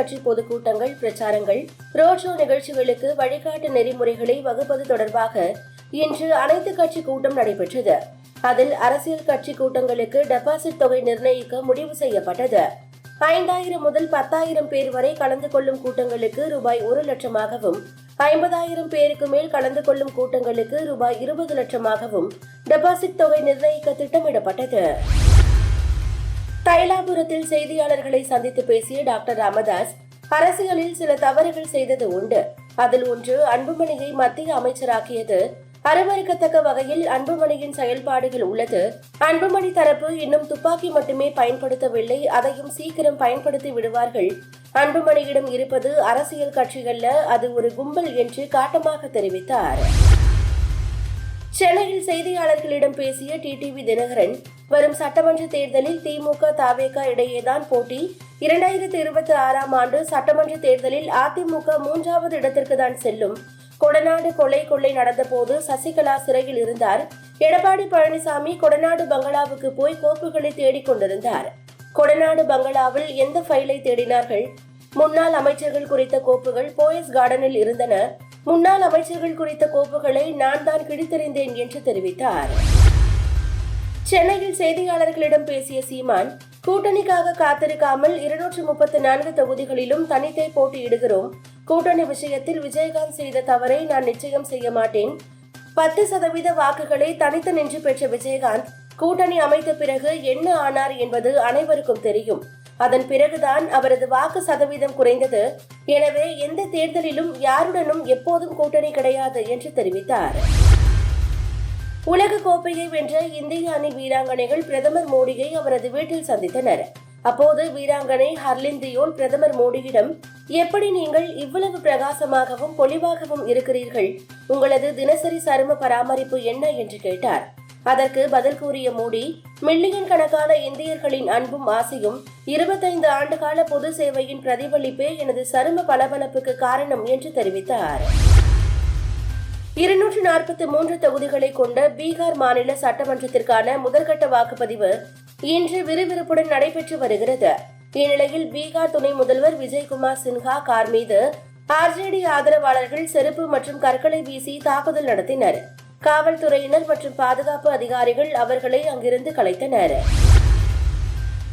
கட்சி பொதுக்கூட்டங்கள் பிரச்சாரங்கள் road show நிகழ்ச்சிகளுக்கு வழிகாட்டு நெறிமுறைகளை வகுப்பது தொடர்பாக இன்று அனைத்து கட்சி கூட்டம் நடைபெற்றது. அதில் அரசியல் கட்சி கூட்டங்களுக்கு டெபாசிட் தொகை நிர்ணயிக்க முடிவு செய்யப்பட்டது. ஐந்தாயிரம் முதல் பத்தாயிரம் பேர் வரை கலந்து கொள்ளும் கூட்டங்களுக்கு ரூபாய் ஒரு லட்சமாகவும் ஐம்பதாயிரம் பேருக்கு மேல் கலந்து கொள்ளும் கூட்டங்களுக்கு ரூபாய் இருபது லட்சமாகவும் டெபாசிட் தொகை நிர்ணயிக்க திட்டமிடப்பட்டது. தைலாபுரத்தில் செய்தியாளர்களை சந்தித்து பேசிய டாக்டர் ராமதாஸ் அரசியலில் சில தவறுகள் செய்தது உண்டு. அதில் ஒன்று அன்புமணியை மத்திய அமைச்சராக்கியது. அரவறுக்கத்தக்க வகையில் அன்புமணியின் செயல்பாடுகள் உள்ளது. அன்புமணி தரப்பு இன்னும் துப்பாக்கி மட்டுமே பயன்படுத்தவில்லை. அதையும் சீக்கிரம் பயன்படுத்தி விடுவார்கள். அன்புமணியிடம் இருப்பது அரசியல் கட்சிகள்ல அது ஒரு கும்பல் என்று காட்டமாக தெரிவித்தார். சென்னையில் செய்தியாளர்களிடம் பேசிய டிடிவி தினகரன் வரும் சட்டமன்ற தேர்தலில் திமுக தாவேக இடையேதான் போட்டி. இரண்டாயிரத்தி இருபத்தி ஆறாம் ஆண்டு சட்டமன்ற தேர்தலில் அதிமுக மூன்றாவது இடத்திற்கு தான் செல்லும். கொடநாடு கொலை கொள்ளை நடந்தபோது சசிகலா சிறையில் இருந்தார். எடப்பாடி பழனிசாமி கொடநாடு பங்களாவுக்கு போய் கோப்புகளை தேடிக் கொண்டிருந்தார். கொடநாடு பங்களாவில் எந்த ஃபைலை தேடினார்கள்? முன்னாள் அமைச்சர்கள் குறித்த கோப்புகள் போயஸ் கார்டனில் இருந்தன. முன்னாள் அமைச்சர்கள் குறித்த கோப்புகளை நான் தான் கிழித்தறிந்தேன் என்று தெரிவித்தார். சென்னையில் செய்தியாளர்களிடம் பேசிய சீமான் கூட்டணிக்காக காத்திருக்காமல் இருநூற்று முப்பத்தி நான்கு தொகுதிகளிலும் தனித்தே போட்டியிடுகிறோம். கூட்டணி விஷயத்தில் விஜயகாந்த் செய்த தவறை நான் நிச்சயம் செய்ய மாட்டேன். பத்து சதவீத வாக்குகளை தனித்து நின்று பெற்ற விஜயகாந்த் கூட்டணி அமைத்த பிறகு என்ன ஆனார் என்பது அனைவருக்கும் தெரியும். அதன் பிறகுதான் அவரது வாக்கு சதவீதம் குறைந்தது. எனவே எந்த தேர்தலிலும் யாருடனும் எப்போதும் கூட்டணி கிடையாது என்று தெரிவித்தார். உலக கோப்பையை வென்ற இந்திய அணி வீராங்கனைகள் பிரதமர் மோடியை அவரது வீட்டில் சந்தித்தனர். அப்போது வீராங்கனை ஹர்லின் தியோன் பிரதமர் மோடியிடம் எப்படி நீங்கள் இவ்வளவு பிரகாசமாகவும் பொலிவாகவும் இருக்கிறீர்கள்? உங்களது தினசரி சரும பராமரிப்பு என்ன? என்று கேட்டார். அதற்கு பதில் கூறிய மோடி மில்லியன் கணக்கான இந்தியர்களின் அன்பும் ஆசையும் இருபத்தைந்து ஆண்டுகால பொது சேவையின் பிரதிபலிப்பே எனது சரும பளபளப்புக்கு காரணம் என்று தெரிவித்தார். இருநூற்று நாற்பத்தி மூன்று தொகுதிகளை கொண்ட பீகார் மாநில சட்டமன்றத்திற்கான முதற்கட்ட வாக்குப்பதிவு இன்று விறுவிறுப்புடன் நடைபெற்று வருகிறது. இந்நிலையில் பீகார் துணை முதல்வர் விஜய்குமார் சின்ஹா கார் மீது ஆர்ஜேடி ஆதரவாளர்கள் செருப்பு மற்றும் கற்களை வீசி தாக்குதல் நடத்தினர். காவல்துறையினர் மற்றும் பாதுகாப்பு அதிகாரிகள் அவர்களை அங்கிருந்து கலைத்தனர்.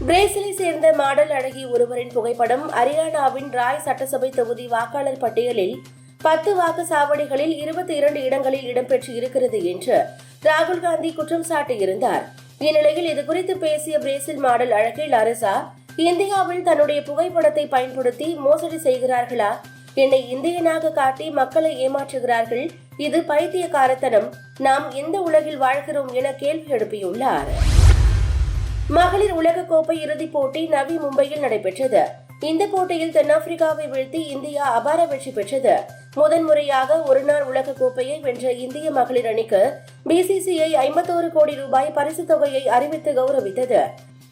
பிரேசிலை சேர்ந்த மாடல் அழகி ஒருவரின் புகைப்படம் அரியானாவின் ராய் சட்டசபை தொகுதி வாக்காளர் பட்டியலில் பத்து வாக்கு சாவடிகளில் இருபத்தி இரண்டு இடங்களில் இடம்பெற்று இருக்கிறது என்று ராகுல் காந்தி குற்றம் சாட்டியிருந்தார். இந்நிலையில் இதுகுறித்து பேசிய பிரேசில் மாடல் அழகில் அரசா இந்தியாவில் தன்னுடைய புகைப்படத்தை பயன்படுத்தி மோசடி செய்கிறார்களா? என்னை இந்தியனாக காட்டி மக்களை ஏமாற்றுகிறார்கள்? இது பைத்தியக்காரத்தனம். நாம் எந்த உலகில் வாழ்கிறோம் என கேள்வி எழுப்பியுள்ளார். மகளிர் உலகக்கோப்பை இறுதிப் போட்டி நவி மும்பையில் நடைபெற்றது. இந்த போட்டியில் தென்னாப்பிரிக்காவை வீழ்த்தி இந்தியா அபார வெற்றி பெற்றது. முதன்முறையாக ஒருநாள் உலகக்கோப்பையை வென்ற இந்திய மகளிர் அணிக்கு பிசிசிஐ ஐம்பத்தோரு கோடி ரூபாய் பரிசுத் தொகையை அறிவித்து கௌரவித்தது.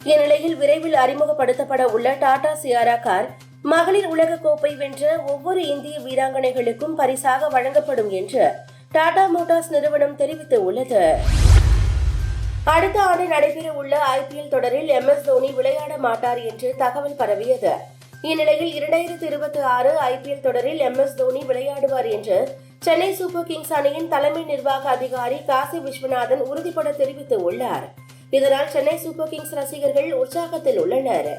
இந்நிலையில் விரைவில் அறிமுகப்படுத்தப்பட உள்ள டாடா சியாரா கார் மகளிர் உலகக்கோப்பை வென்ற ஒவ்வொரு இந்திய வீராங்கனைகளுக்கும் பரிசாக வழங்கப்படும் என்று டாடா மோட்டார்ஸ் நிறுவனம் தெரிவித்துள்ளது அடுத்த ஆண்டு நடைபெற உள்ள ஐபிஎல் தொடரில் எம் எஸ் தோனி விளையாட மாட்டார் என்று தகவல் பரவியது. இந்நிலையில் இரண்டாயிரத்தி இருபத்தி ஆறு ஐபிஎல் தொடரில் எம் எஸ் தோனி விளையாடுவார் என்று சென்னை சூப்பர் கிங்ஸ் அணியின் தலைமை நிர்வாக அதிகாரி காசி விஸ்வநாதன் உறுதிபட தெரிவித்து உள்ளார். இதனால் சென்னை சூப்பர் கிங்ஸ் ரசிகர்கள் உற்சாகத்தில் உள்ளனர்.